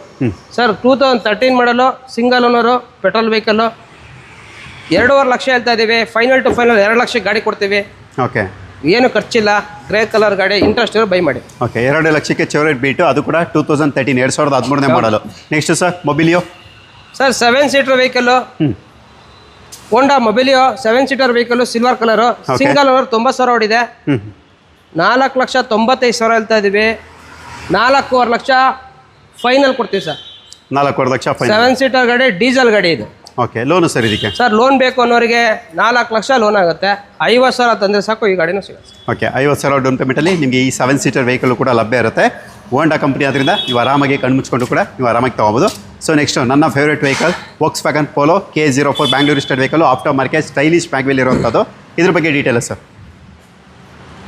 [SPEAKER 1] Sir two thousand thirteen model single owner petrol vehicle ಎರಡೂವರೆ ಲಕ್ಷ ಹೇಳ್ತಾ ಇದ್ದೀವಿ ಫೈನಲ್ ಟು ಫೈನಲ್ ಎರಡು ಲಕ್ಷ ಗಾಡಿ ಕೊಡ್ತೀವಿ.
[SPEAKER 2] ಓಕೆ
[SPEAKER 1] ಏನು ಖರ್ಚಿಲ್ಲ. ಗ್ರೇ ಕಲರ್ ಗಾಡಿ ಇಂಟ್ರೆಸ್ಟ್ ಇರೋ ಬೈ ಮಾಡಿ.
[SPEAKER 2] ಓಕೆ ಎರಡು ಲಕ್ಷಕ್ಕೆ ಚೌರೇಟ್ ಬೀಟು ಅದು ಕೂಡ ಟೂ ತೌಸಂಡ್ ತರ್ಟೀನ್ ಎರಡು ಸಾವಿರದ ಹದಿಮೂರನೇ model next sir Mobilio
[SPEAKER 1] sir seven seater vehicle Honda Mobilio seven seater vehicle silver colour single owner ತೊಂಬತ್ತು ಸಾವಿರ ಓಡಿದೆ. ನಾಲ್ಕು ಲಕ್ಷ ತೊಂಬತ್ತೈದು ಸಾವಿರ ಹೇಳ್ತಾ ಇದ್ದೀವಿ ನಾಲ್ಕೂವರೆ ಲಕ್ಷ ಫೈನಲ್ ಕೊಡ್ತೀವಿ ಸರ್.
[SPEAKER 2] ನಾಲ್ಕೂವರೆ ಲಕ್ಷ
[SPEAKER 1] ಸೆವೆನ್ ಸೀಟರ್ ಗಾಡಿ ಡೀಸೆಲ್ ಗಾಡಿ ಇದು.
[SPEAKER 2] ಓಕೆ ಲೋನು ಸರ್ ಇದಕ್ಕೆ?
[SPEAKER 1] ಸರ್ ಲೋನ್ ಬೇಕು ಅನ್ನೋರಿಗೆ ನಾಲ್ಕು ಲಕ್ಷ ಲೋನ್ ಆಗುತ್ತೆ. ಐವತ್ತು ಸಾವಿರ ತಂದರೆ ಸಾಕು ಈ ಗಾಡಿನೂ ಸಿಗುತ್ತೆ
[SPEAKER 2] ಓಕೆ ಐವತ್ತು ಸಾವಿರ ಡೌನ್ ಪೇಮೆಂಟಲ್ಲಿ ನಿಮಗೆ ಈ ಸೆವೆನ್ ಸೀಟರ್ ವೆಹಿಕಲ್ ಕೂಡ ಲಭ್ಯ ಇರುತ್ತೆ. ಹೋಂಡಾ ಕಂಪ್ನಿ ಆದ್ದರಿಂದ ನೀವು ಆರಾಮಾಗಿ ಕಣ್ಮುಚ್ಕೊಂಡು ಕೂಡ ನೀವು ಆರಾಮಾಗಿ ತೊಗೊಬೋದು. ಸೊ ನೆಕ್ಸ್ಟ್ ನನ್ನ favourite vehicle Volkswagen Polo K zero four Bangalore state vehicle after market stylish ಬ್ಯಾಗ್ವೆಲ್ ಇರುವಂಥದ್ದು ಇದ್ರ ಬಗ್ಗೆ detail sir.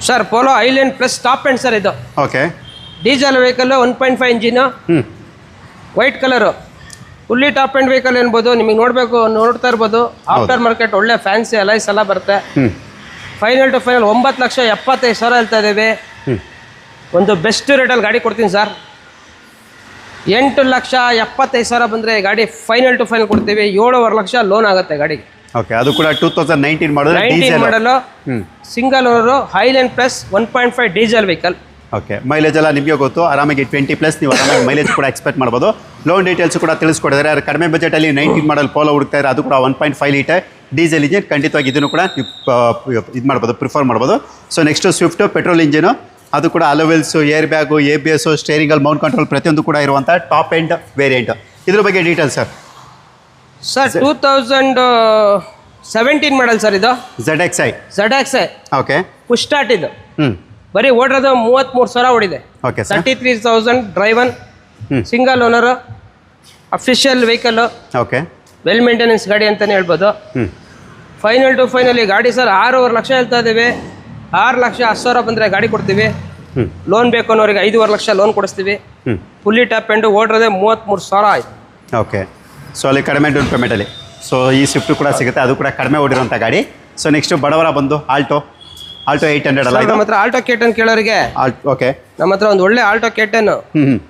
[SPEAKER 1] Sir Polo island plus top end sir ಇದು.
[SPEAKER 2] Okay
[SPEAKER 1] diesel vehicle one point five engine
[SPEAKER 2] ಹ್ಞೂ
[SPEAKER 1] white colour fully top end vehicle ಅನ್ಬೋದು ನಿಮಗೆ ನೋಡಬೇಕು ನೋಡ್ತಾ ಇರ್ಬೋದು. ಆಫ್ಟರ್ ಮಾರ್ಕೆಟ್ ಒಳ್ಳೆ ಫ್ಯಾನ್ಸಿ ಅಲೈಸ್ ಎಲ್ಲ ಬರುತ್ತೆ. ಫೈನಲ್ ಟು ಫೈನಲ್ ಒಂಬತ್ತು ಲಕ್ಷ ಎಪ್ಪತ್ತೈದು ಸಾವಿರ ಹೇಳ್ತಾ ಇದ್ದೀವಿ. ಒಂದು ಬೆಸ್ಟ್ ರೇಟಲ್ಲಿ ಗಾಡಿ ಕೊಡ್ತೀನಿ ಸರ್ ಎಂಟು ಲಕ್ಷ ಎಪ್ಪತ್ತೈದು ಸಾವಿರ ಬಂದರೆ ಗಾಡಿ ಫೈನಲ್ ಟು ಫೈನಲ್ ಕೊಡ್ತೀವಿ. ಏಳುವರೆ ಲಕ್ಷ ಲೋನ್ ಆಗುತ್ತೆ ಗಾಡಿಗೆ.
[SPEAKER 2] ಓಕೆ ಅದು ಕೂಡ two thousand nineteen diesel
[SPEAKER 1] model single owner highland plus one point five diesel vehicle
[SPEAKER 2] okay mileage ಎಲ್ಲ ನಿಮಗೆ ಗೊತ್ತು. ಆರಾಮಾಗಿ ಟ್ವೆಂಟಿ ಪ್ಲಸ್ ನೀವು ಆರಾಮಾಗಿ ಮೈಲೇಜ್ ಕೂಡ ಎಕ್ಸ್ಪೆಕ್ಟ್ ಮಾಡ್ಬೋದು. ಲೋನ್ ಡೀಟೇಲ್ಸ್ ಕೂಡ ತಿಳಿಸ್ಕೊಡಿದ್ದಾರೆ ಅದು ಕಡಿಮೆ ಬಜೆಟಲ್ಲಿ ನೈನ್ಟೀನ್ ಮಾಡಲ್ ಪೋಲೋ ಹುಡುಕ್ತಾ ಇದ್ದಾರೆ ಅದು ಕೂಡ one point five litre diesel engine ಖಂಡಿತವಾಗಿ ಇದನ್ನು ಕೂಡ ನೀವು ಇದು ಮಾಡ್ಬೋದು ಪ್ರಿಫರ್ ಮಾಡ್ಬೋದು. So next Swift petrol engine ಅದು ಕೂಡ alloy wheels air bag A B S ಸ್ಟೇರಿಂಗಲ್ mount control ಪ್ರತಿಯೊಂದು ಕೂಡ ಇರುವಂಥ ಟಾಪ್ ಎಂಡ್ ವೇರಿಯಂಟ್ ಇದ್ರ ಬಗ್ಗೆ details sir
[SPEAKER 1] sir two thousand seventeen model sir ಇದು?
[SPEAKER 2] Z X I
[SPEAKER 1] Z X I
[SPEAKER 2] okay
[SPEAKER 1] push start ಇದು.
[SPEAKER 2] ಹ್ಞೂ
[SPEAKER 1] ಬರೀ ಓಡಿರೋದು ಮೂವತ್ತ್ಮೂರು ಸಾವಿರ ಓಡಿದೆ.
[SPEAKER 2] Okay
[SPEAKER 1] thirty three thousand driven. Single owner official vehicle
[SPEAKER 2] okay
[SPEAKER 1] well maintenance ಗಾಡಿ ಅಂತಲೇ ಹೇಳ್ಬೋದು.
[SPEAKER 2] ಹ್ಞೂ
[SPEAKER 1] ಫೈನಲ್ ಟು ಫೈನಲ್ ಈ ಗಾಡಿ ಸರ್ ಆರೂವರೆ ಲಕ್ಷ ಹೇಳ್ತಾ ಇದ್ದೀವಿ. ಆರು ಲಕ್ಷ ಹತ್ತು ಸಾವಿರ ಬಂದರೆ ಗಾಡಿ ಕೊಡ್ತೀವಿ.
[SPEAKER 2] ಹ್ಞೂ
[SPEAKER 1] ಲೋನ್ ಬೇಕು ಅನ್ನೋರಿಗೆ ಐದೂವರೆ ಲಕ್ಷ ಲೋನ್ ಕೊಡಿಸ್ತೀವಿ.
[SPEAKER 2] ಹ್ಞೂ
[SPEAKER 1] ಫುಲ್ಲಿ ಟ್ಯಾಪ್ ಎಂಡು ಓಡಿರೋದೇ ಮೂವತ್ತ್ಮೂರು ಸಾವಿರ ಆಯ್ತು.
[SPEAKER 2] ಓಕೆ ಸೊ ಅಲ್ಲಿ ಕಡಿಮೆ ಡೌನ್ ಪೇಮೆಂಟಲ್ಲಿ ಸೊ ಈ ಸ್ವಿಫ್ಟ್ ಕೂಡ ಸಿಗುತ್ತೆ. ಅದು ಕೂಡ ಕಡಿಮೆ ಓಡಿರೋಂಥ ಗಾಡಿ. ಸೊ ನೆಕ್ಸ್ಟ್ ಬಡವರ ಬಂದು ಆಲ್ಟೋ ಆಲ್ಟೋ ಏಯ್ಟ್ ಹಂಡ್ರೆಡ್ ಅಲ್ಲ
[SPEAKER 1] ನಮ್ಮ ಹತ್ರ ಆಲ್ಟೋ ಕೇಟನ್ ಕೇಳೋರಿಗೆ.
[SPEAKER 2] ಓಕೆ
[SPEAKER 1] ನಮ್ಮ ಹತ್ರ ಒಂದು ಒಳ್ಳೆ Alto K ten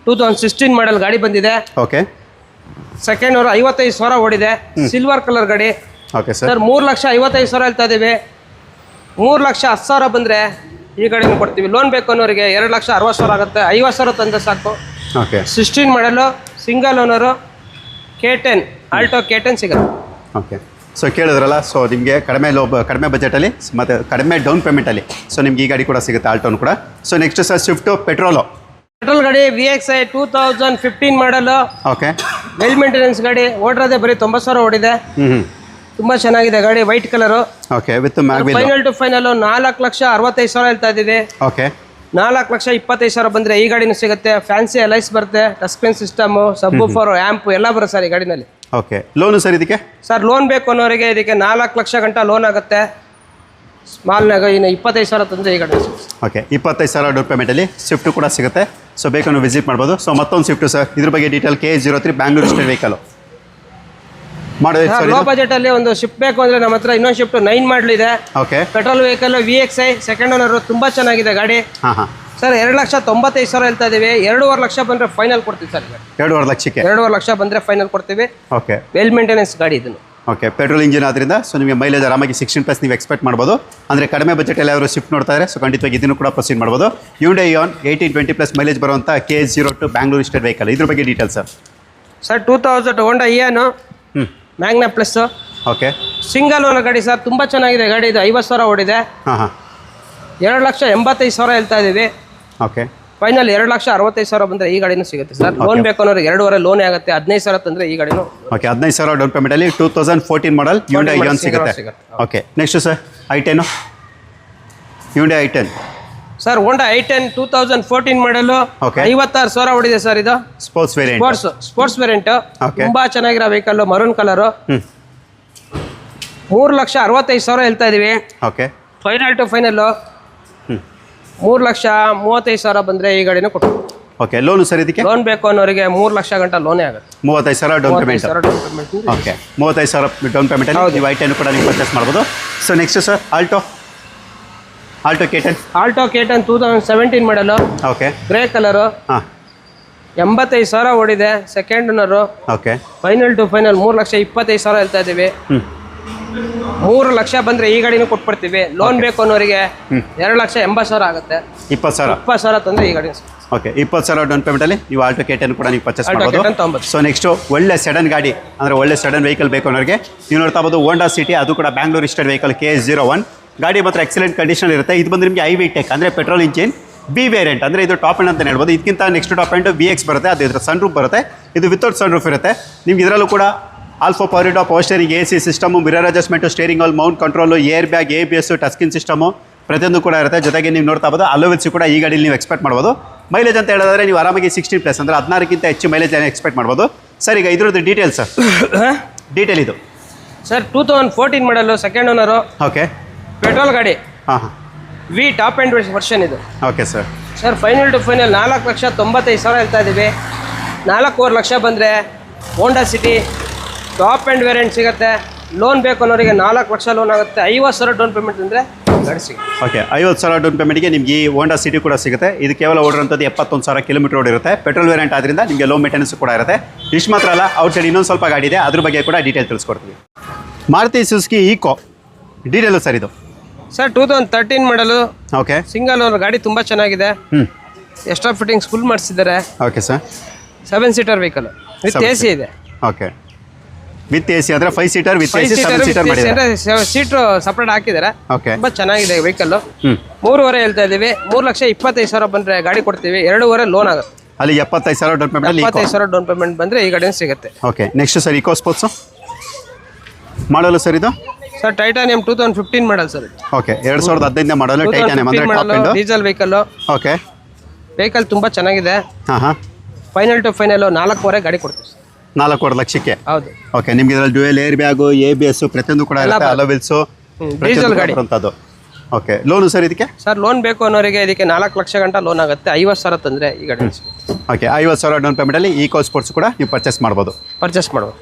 [SPEAKER 1] two thousand sixteen model ಗಾಡಿ ಬಂದಿದೆ.
[SPEAKER 2] ಓಕೆ
[SPEAKER 1] ಸೆಕೆಂಡ್ ಅವರು ಐವತ್ತೈದು ಸಾವಿರ ಓಡಿದೆ. ಸಿಲ್ವರ್ ಕಲರ್ ಗಾಡಿ.
[SPEAKER 2] ಓಕೆ ಸರ್
[SPEAKER 1] ಸರ್ ಮೂರು ಲಕ್ಷ ಐವತ್ತೈದು ಸಾವಿರ ಹೇಳ್ತಾ ಇದ್ದೀವಿ ಮೂರು ಲಕ್ಷ ಹತ್ತು ಸಾವಿರ ಬಂದರೆ ಈ ಗಾಡಿನ ಕೊಡ್ತೀವಿ. ಲೋನ್ ಬೇಕು ಅನ್ನೋರಿಗೆ ಎರಡು ಲಕ್ಷ ಅರವತ್ತು ಸಾವಿರ ಆಗುತ್ತೆ. ಐವತ್ತು ಸಾವಿರ ತಂದರೆ ಸಾಕು.
[SPEAKER 2] Okay
[SPEAKER 1] sixteen model single owner K ten Alto K ten ಸಿಗುತ್ತೆ
[SPEAKER 2] ಓಕೆ ಸೊ ಕೇಳಿದ್ರಲ್ಲ ಸೊ ನಿಮಗೆ ಕಡಿಮೆ ಲೋ ಕಡಿಮೆ ಬಜೆಟಲ್ಲಿ ಮತ್ತು ಕಡಿಮೆ ಡೌನ್ ಪೇಮೆಂಟಲ್ಲಿ ಸೊ ನಿಮ್ಗೆ ಈ ಗಾಡಿ ಕೂಡ ಸಿಗುತ್ತೆ ಆಲ್ಟೋನು ಕೂಡ. So next sir Swift petrol
[SPEAKER 1] petrol ಗಾಡಿ V X I two thousand fifteen model
[SPEAKER 2] okay
[SPEAKER 1] well maintenance ಗಾಡಿ ಓಡ್ರದೆ ಬರೀ ತೊಂಬತ್ತು ಸಾವಿರ ಓಡಿದೆ.
[SPEAKER 2] ಹ್ಞೂ
[SPEAKER 1] ತುಂಬ ಚೆನ್ನಾಗಿದೆ ಗಾಡಿ white colour
[SPEAKER 2] okay with
[SPEAKER 1] final to final ನಾಲ್ಕು ಲಕ್ಷ ಅರವತ್ತೈದು ಸಾವಿರ ಹೇಳ್ತಾ ಇದ್ದೀವಿ.
[SPEAKER 2] ಓಕೆ
[SPEAKER 1] ನಾಲ್ಕು ಲಕ್ಷ ಇಪ್ಪತ್ತೈದು ಸಾವಿರ ಬಂದರೆ ಈ ಗಾಡಿನೂ ಸಿಗುತ್ತೆ. ಫ್ಯಾನ್ಸಿ ಎಲೈಸ್ ಬರುತ್ತೆ. Touch screen system sub four amp ಎಲ್ಲ ಬರುತ್ತೆ ಸರ್ ಈ ಗಾಡಿನಲ್ಲಿ.
[SPEAKER 2] ಓಕೆ ಲೋನು ಸರ್ ಇದಕ್ಕೆ?
[SPEAKER 1] ಸರ್ ಲೋನ್ ಬೇಕು ಅನ್ನೋರಿಗೆ ಇದಕ್ಕೆ ನಾಲ್ಕು ಲಕ್ಷ ಗಂಟ ಲೋನ್ ಆಗುತ್ತೆ. ಸ್ಮಾಲ್ನಾಗ ಇನ್ನು ಇಪ್ಪತ್ತೈದು ಸಾವಿರ ತಂದರೆ ಈ ಗಾಡಿ
[SPEAKER 2] ಓಕೆ ಇಪ್ಪತ್ತೈದು ಸಾವಿರ ಡೌನ್ ಪೇಮೆಂಟಲ್ಲಿ ಸ್ವಿಫ್ಟು ಕೂಡ ಸಿಗುತ್ತೆ. ಸೊ ಬೇಕು ವಿಸಿಟ್ ಮಾಡ್ಬೋದು. ಸೊ ಮತ್ತೊಂದು ಸ್ವಿಫ್ಟು ಸರ್. ಇದ್ರ ಬಗ್ಗೆ detail K zero three Bangalore state vehicle ಮಾಡೋದು
[SPEAKER 1] ಸರ್
[SPEAKER 2] ಲೋ
[SPEAKER 1] ಲೋ ಬಜೆಟಲ್ಲಿ ಒಂದು ಶಿಫ್ಟ್ ಬೇಕು ಅಂದ್ರೆ ನಮ್ಮ ಹತ್ರ ಇನ್ನೊಂದು ಶಿಫ್ಟ್ ನೈನ್ ಮಾಡಲಿದೆ
[SPEAKER 2] okay
[SPEAKER 1] petrol vehicle V X I second owner ತುಂಬಾ ಚೆನ್ನಾಗಿದೆ ಗಾಡಿ.
[SPEAKER 2] ಹಾಂ ಹಾಂ.
[SPEAKER 1] ಸರ್ ಎರಡು ಲಕ್ಷ ತೊಂಬತ್ತೈದು ಸಾವಿರ ಹೇಳ್ತಾ ಇದೀವಿ. ಎರಡೂವರೆ ಲಕ್ಷ ಬಂದ್ರೆ ಫೈನಲ್ ಕೊಡ್ತೀವಿ ಸರ್.
[SPEAKER 2] ಎರಡೂವರೆ ಲಕ್ಷಕ್ಕೆ?
[SPEAKER 1] ಎರಡೂವರೆ ಲಕ್ಷ ಬಂದ್ರೆ ಫೈನಲ್ ಕೊಡ್ತೀವಿ.
[SPEAKER 2] ಓಕೆ
[SPEAKER 1] ವೆಲ್ ಮೇಂಟೆನೆನ್ಸ್ ಗಾಡಿ ಇದನ್ನು.
[SPEAKER 2] ಓಕೆ ಪೆಟ್ರೋಲ್ ಇಂಜಿನ್ ಆದ್ರಿಂದ ಸೊ ನಿಮಗೆ ಮೈಲೇಜ್ ಆರಾಮಾಗಿ ಸಿಕ್ಸ್ಟೀನ್ ಪ್ಲಸ್ ನೀವು ಎಕ್ಸ್ಪೆಕ್ಟ್ ಮಾಡ್ಬೋದು. ಅಂದರೆ ಕಡಿಮೆ ಬಜೆಟಲ್ಲಿ ಯಾರು ಶಿಫ್ಟ್ ನೋಡ್ತಾ ಇದ್ದಾರೆ ಸೊ ಖಂಡಿತವಾಗಿ ಇದನ್ನು ಕೂಡ ಪ್ರೊಸೀಡ್ ಮಾಡ್ಬೋದು. Hyundai Eon eighteen twenty plus mileage ಬರುವಂಥ K zero two Bangalore state vehicle ಇದ್ರ ಬಗ್ಗೆ details sir
[SPEAKER 1] sir two thousand Honda Eon
[SPEAKER 2] ಹ್ಞೂ
[SPEAKER 1] Magna plus
[SPEAKER 2] okay
[SPEAKER 1] single owner ಗಾಡಿ ಸರ್ ತುಂಬ ಚೆನ್ನಾಗಿದೆ ಗಾಡಿ ಇದು. ಐವತ್ತು ಸಾವಿರ ಓಡಿದೆ.
[SPEAKER 2] ಹಾಂ ಹಾಂ.
[SPEAKER 1] ಎರಡು ಲಕ್ಷ ಎಂಬತ್ತೈದು ಸಾವಿರ ಹೇಳ್ತಾ ಇದ್ದೀವಿ
[SPEAKER 2] ಓಕೆ
[SPEAKER 1] ಫೈನಲ್ ಎರಡು ಲಕ್ಷ ಅರವತ್ತೈದು ಸಾವಿರ ಬಂದರೆ ಈ ಗಾಡಿನೂ ಸಿಗುತ್ತೆ ಸರ್. ಲೋನ್ ಬೇಕು ಅನ್ನೋರು ಎರಡೂವರೆ ಲೋನೇ ಆಗುತ್ತೆ. ಹದಿನೈದು ಸಾವಿರ ತಂದರೆ ಈ ಗಾಡಿನೂ
[SPEAKER 2] ಓಕೆ ಹದಿನೈದು ಸಾವಿರ down ಪೇಮೆಂಟಲ್ಲಿ two thousand fourteen model Hyundai ಸಿಗುತ್ತೆ.
[SPEAKER 1] ಸಿಗುತ್ತೆ.
[SPEAKER 2] Okay next sir I ten Hyundai I ten
[SPEAKER 1] sir Honda I ten two thousand fourteen model. ಐವತ್ತಾರು ಸಾವಿರ ಹೊಡಿದೆ ಸರ್ ಇದು.
[SPEAKER 2] Sports variant
[SPEAKER 1] sports sports variant. ತುಂಬಾ ಚೆನ್ನಾಗಿರೋ ವೆಹಿಕಲ್ ಮರೂನ್ ಕಲರ್ ಮೂರು ಲಕ್ಷ ಅರವತ್ತೈದು ಸಾವಿರ ಹೇಳ್ತಾ ಇದೀವಿ.
[SPEAKER 2] ಓಕೆ
[SPEAKER 1] ಫೈನಲ್ ಟು
[SPEAKER 2] ಫೈನಲ್
[SPEAKER 1] ಮೂರು ಲಕ್ಷ ಮೂವತ್ತೈದು ಸಾವಿರ ಬಂದ್ರೆ ಈ ಗಾಡಿನ ಕೊಟ್ಟು.
[SPEAKER 2] ಓಕೆ ಲೋನು ಸರ್ ಇದಕ್ಕೆ?
[SPEAKER 1] ಲೋನ್ ಬೇಕು ಅನ್ನೋರಿಗೆ ಮೂರು ಲಕ್ಷ ಗಂಟ ಲೋನೇ ಆಗುತ್ತೆ.
[SPEAKER 2] ಮೂವತ್ತೈದು ಸಾವಿರ ಡೌನ್ ಪೇಮೆಂಟ್
[SPEAKER 1] ಪೇಮೆಂಟ್
[SPEAKER 2] ಓಕೆ ಮೂವತ್ತೈದು ಸಾವಿರ ಡೌನ್ ಪೇಮೆಂಟಲ್ಲಿ ನೀವು ಐ ಟೆನ್ ಕೂಡ ನೀವು ಪರ್ಚೇಸ್ ಮಾಡ್ಬೋದು. So next sir Alto Alto K ten ten
[SPEAKER 1] Alto K ten two thousand seventeen model
[SPEAKER 2] okay
[SPEAKER 1] grey colour
[SPEAKER 2] ಹಾಂ.
[SPEAKER 1] ಎಂಬತ್ತೈದು ಸಾವಿರ ಓಡಿದೆ. Second owner
[SPEAKER 2] okay
[SPEAKER 1] final to final ಮೂರು ಲಕ್ಷ ಇಪ್ಪತ್ತೈದು ಸಾವಿರ ಹೇಳ್ತಾ ಇದ್ದೀವಿ
[SPEAKER 2] ಹ್ಞೂ
[SPEAKER 1] ಮೂರು ಲಕ್ಷ ಬಂದರೆ ಈ ಗಾಡಿನೂ ಕೊಟ್ಬಿಡ್ತೀವಿ. ಲೋನ್ ಬೇಕು ಅನ್ನೋರಿಗೆ. ಎರಡು ಲಕ್ಷ ಎಂಬತ್ತು ಸಾವಿರ ಆಗುತ್ತೆ.
[SPEAKER 2] ಇಪ್ಪತ್ತು ಸಾವಿರ.
[SPEAKER 1] ಇಪ್ಪತ್ತು ಸಾವಿರ ತಂದರೆ ಈ ಗಾಡಿ
[SPEAKER 2] ಓಕೆ ಇಪ್ಪತ್ತು ಸಾವಿರ ಡೌನ್ ಪೇಮೆಂಟಲ್ಲಿ ನೀವು ಆಲ್ಟೋ ಕೇಟನ್ನು ಟೆನ್ ಕೂಡ ನೀವು ಪರ್ಚೇಸ್ ಮಾಡ್ಬೋದು.
[SPEAKER 1] K10
[SPEAKER 2] ಸೊ ನೆಕ್ಸ್ಟು ಒಳ್ಳೆ ಸಡನ್ ಗಾಡಿ ಅಂದರೆ ಒಳ್ಳೆ ಸಡನ್ ವೆಹಿಕಲ್ ಬೇಕು ಅನ್ನೋರಿಗೆ. ನೀವು ನೋಡ್ತಾ ಬೋದು ಹೋಂಡಾ ಸಿಟಿ ಅದು ಕೂಡ Bangalore state vehicle K S zero one ಗಾಡಿ ಮಾತ್ರ ಎಕ್ಸಲೆಂಟ್ ಕಂಡೀಷನ್ ಇರುತ್ತೆ. ಇದು ಬಂದು ನಿಮಗೆ ಐ ವಿ ಟೆಕ್ ಅಂದರೆ ಪೆಟ್ರೋಲ್ ಇಂಜಿನ್ ಬಿ ವೇರಿಯಂಟ್ ಅಂದರೆ ಇದು ಟಾಪ್ ಎಂಡ್ ಅಂತ ಹೇಳ್ಬೋದು. ಇದಕ್ಕಿಂತ next top end B X ಬರುತ್ತೆ ಅದು ಇದರ ಸನ್ ರೂಫ್ ಬರುತ್ತೆ. ಇದು ವಿತೌಟ್ ಸನ್ ರೂಫ್ ಇರುತ್ತೆ. ನಿಮ್ಗೆ ಇದರಲ್ಲೂ ಕೂಡ ಆಲ್ಫೋ ಪಾರಿಡೋ power steering A C system mirror adjustment steering all mount control air bag A B S touchscreen system ಪ್ರತಿಯೊಂದು ಕೂಡ ಇರುತ್ತೆ. ಜೊತೆಗೆ ನೀವು ನೋಡ್ತಾ ಬೋದು ಅಲೋವೆನ್ಸ್ ಕೂಡ ಈ ಗಾಡಿಲಿ ನೀವು ಎಕ್ಸ್ಪೆಕ್ಟ್ ಮಾಡ್ಬೋದು. ಮೈಲೇಜ್ ಅಂತ ಹೇಳಿದ್ರೆ ನೀವು ಆರಾಮಾಗಿ ಸಿಕ್ಸ್ಟೀನ್ ಪ್ಲಸ್ ಅಂದರೆ ಹದಿನಾರಕ್ಕಿಂತ ಹೆಚ್ಚು ಮೈಲೇಜ್ ಎಕ್ಸ್ಪೆಕ್ಟ್ ಮಾಡ್ಬೋದು. ಸರ್ ಈಗ ಇದ್ರದ್ದು ಡೀಟೇಲ್ಸ್ ಸರ್ ಡೀಟೇಲ್ ಇದು.
[SPEAKER 1] Sir two thousand fourteen model second owner
[SPEAKER 2] okay
[SPEAKER 1] petrol ಗಾಡಿ.
[SPEAKER 2] ಹಾಂ ಹಾಂ.
[SPEAKER 1] ವಿ ಟಾಪ್ ಆ್ಯಂಡ್ ವರ್ಷನ್ ಇದು.
[SPEAKER 2] Okay sir.
[SPEAKER 1] Sir final to final ನಾಲ್ಕು ಲಕ್ಷ ತೊಂಬತ್ತೈದು ಸಾವಿರ ಹೇಳ್ತಾ ಇದ್ದೀವಿ ನಾಲ್ಕೂವರೆ ಲಕ್ಷ ಬಂದರೆ Honda City top end variant ಸಿಗುತ್ತೆ. ಲೋನ್ ಬೇಕು ಅನ್ನೋರಿಗೆ ನಾಲ್ಕು ಲಕ್ಷ ಲೋನ್ ಆಗುತ್ತೆ. ಐವತ್ತು ಸಾವಿರ ಡೌನ್ ಪೇಮೆಂಟ್ ಅಂದರೆ ಗಾಡಿ ಸಿಗುತ್ತೆ.
[SPEAKER 2] ಓಕೆ ಐವತ್ತು ಸಾವಿರ ಡೌನ್ ಪೇಮೆಂಟ್ಗೆ ನಿಮಗೆ ಈ ಹೋಂಡಾ ಸಿಟಿ ಕೂಡ ಸಿಗುತ್ತೆ. ಇದು ಕೇವಲ ಓಡಿರೋಂಥದ್ದು ಎಪ್ಪತ್ತೊಂದು ಸಾವಿರ ಕಿಲೋಮೀಟರ್ ಓಡಿರುತ್ತೆ ಪೆಟ್ರೋಲ್ ವೇರಿಯಂಟ್ ಆದ್ರಿಂದ ನಿಮಗೆ ಲೋ ಮೇಂಟೆನೆನ್ಸ್ ಕೂಡ ಇರುತ್ತೆ. ಇಷ್ಟು ಮಾತ್ರ ಅಲ್ಲ ಔಟ್ ಸೈಡ್ ಇನ್ನೊಂದು ಸ್ವಲ್ಪ ಗಾಡಿ ಇದೆ. ಅದ್ರ ಬಗ್ಗೆ ಕೂಡ detail ತಿಳಿಸ್ಕೊಡ್ತೀವಿ. Maruti Suzuki Eeco details sir ಇದು.
[SPEAKER 1] Sir two thousand thirteen model
[SPEAKER 2] okay
[SPEAKER 1] single owner ಗಾಡಿ ತುಂಬ ಚೆನ್ನಾಗಿದೆ.
[SPEAKER 2] ಹ್ಞೂ
[SPEAKER 1] ಎಕ್ಸ್ಟ್ರಾ ಫಿಟ್ಟಿಂಗ್ಸ್ ಫುಲ್ ಮಾಡಿಸಿದ್ದಾರೆ.
[SPEAKER 2] Okay sir
[SPEAKER 1] seven seater vehicle with A C ಇದೆ.
[SPEAKER 2] ಓಕೆ ವಿತ್ ಎ ಸಿ ಅಂದರೆ five seater with A C seven seater ಮಾಡಿದ್ದಾರೆ.
[SPEAKER 1] Seat separate ಹಾಕಿದ್ದಾರೆ.
[SPEAKER 2] Okay
[SPEAKER 1] ತುಂಬ ಚೆನ್ನಾಗಿದೆ ವೆಹಿಕಲ್ ಮೂರುವರೆ ಹೇಳ್ತಾ ಇದ್ದೀವಿ ಮೂರು ಲಕ್ಷ ಇಪ್ಪತ್ತೈದು ಸಾವಿರ ಬಂದರೆ ಗಾಡಿ ಕೊಡ್ತೀವಿ. ಎರಡೂವರೆ ಲೋನ್ ಆಗುತ್ತೆ.
[SPEAKER 2] ಅಲ್ಲಿ ಎಪ್ಪತ್ತೈದು ಸಾವಿರ ಡೌನ್ ಪೇಮೆಂಟ್
[SPEAKER 1] ಇಪ್ಪತ್ತೈದು ಸಾವಿರ ಡೌನ್ ಪೇಮೆಂಟ್ ಬಂದರೆ ಈ ಗಾಡಿನ ಸಿಗುತ್ತೆ.
[SPEAKER 2] Okay next sir EcoSport model sir ಇದು?
[SPEAKER 1] Sir titanium two thousand fifteen model sir.
[SPEAKER 2] Okay ಎರಡು ಸಾವಿರದ ಹದಿನೈದನೇ ಮಾಡಲು ಟೈಟಾನಿಯಂ ಅಂದ್ರೆ top end
[SPEAKER 1] diesel vehicle
[SPEAKER 2] okay.
[SPEAKER 1] Vehicle ತುಂಬಾ ಚೆನ್ನಾಗಿದೆ.
[SPEAKER 2] ಹಾಂ ಹಾಂ
[SPEAKER 1] ಫೈನಲ್ ಟು ಫೈನಲ್ ನಾಲ್ಕೂವರೆ ಗಾಡಿ ಕೊಡ್ತೀವಿ ಸರ್.
[SPEAKER 2] ನಾಲ್ಕೂವರೆ ಲಕ್ಷಕ್ಕೆ?
[SPEAKER 1] ಹೌದು.
[SPEAKER 2] ಓಕೆ ನಿಮ್ಗೆ ಇದರಲ್ಲಿ dual air bag A B S ಪ್ರತಿಯೊಂದು ಕೂಡ ಇರುತ್ತೆ ಅಲೋವಿಲ್ಸು
[SPEAKER 1] ಡೀಸೆಲ್ ಗಾಡಿ.
[SPEAKER 2] ಅಂತದ್ದು ಓಕೆ ಲೋನು ಸರ್ ಇದಕ್ಕೆ?
[SPEAKER 1] ಸರ್ ಲೋನ್ ಬೇಕು ಅನ್ನೋರಿಗೆ ಇದಕ್ಕೆ ನಾಲ್ಕು ಲಕ್ಷ ಗಂಟ ಲೋನ್ ಆಗುತ್ತೆ. ಐವತ್ತು ಸಾವಿರ ತಂದರೆ ಈ ಗಾಡಿ
[SPEAKER 2] ಓಕೆ ಐವತ್ತು ಸಾವಿರ ಡೌನ್ ಪೇಮೆಂಟಲ್ಲಿ ಈಕೋ ಸ್ಪೋರ್ಟ್ಸ್ ಕೂಡ ನೀವು ಪರ್ಚೇಸ್ ಮಾಡ್ಬೋದು.
[SPEAKER 1] ಪರ್ಚೇಸ್ ಮಾಡ್ಬೋದು.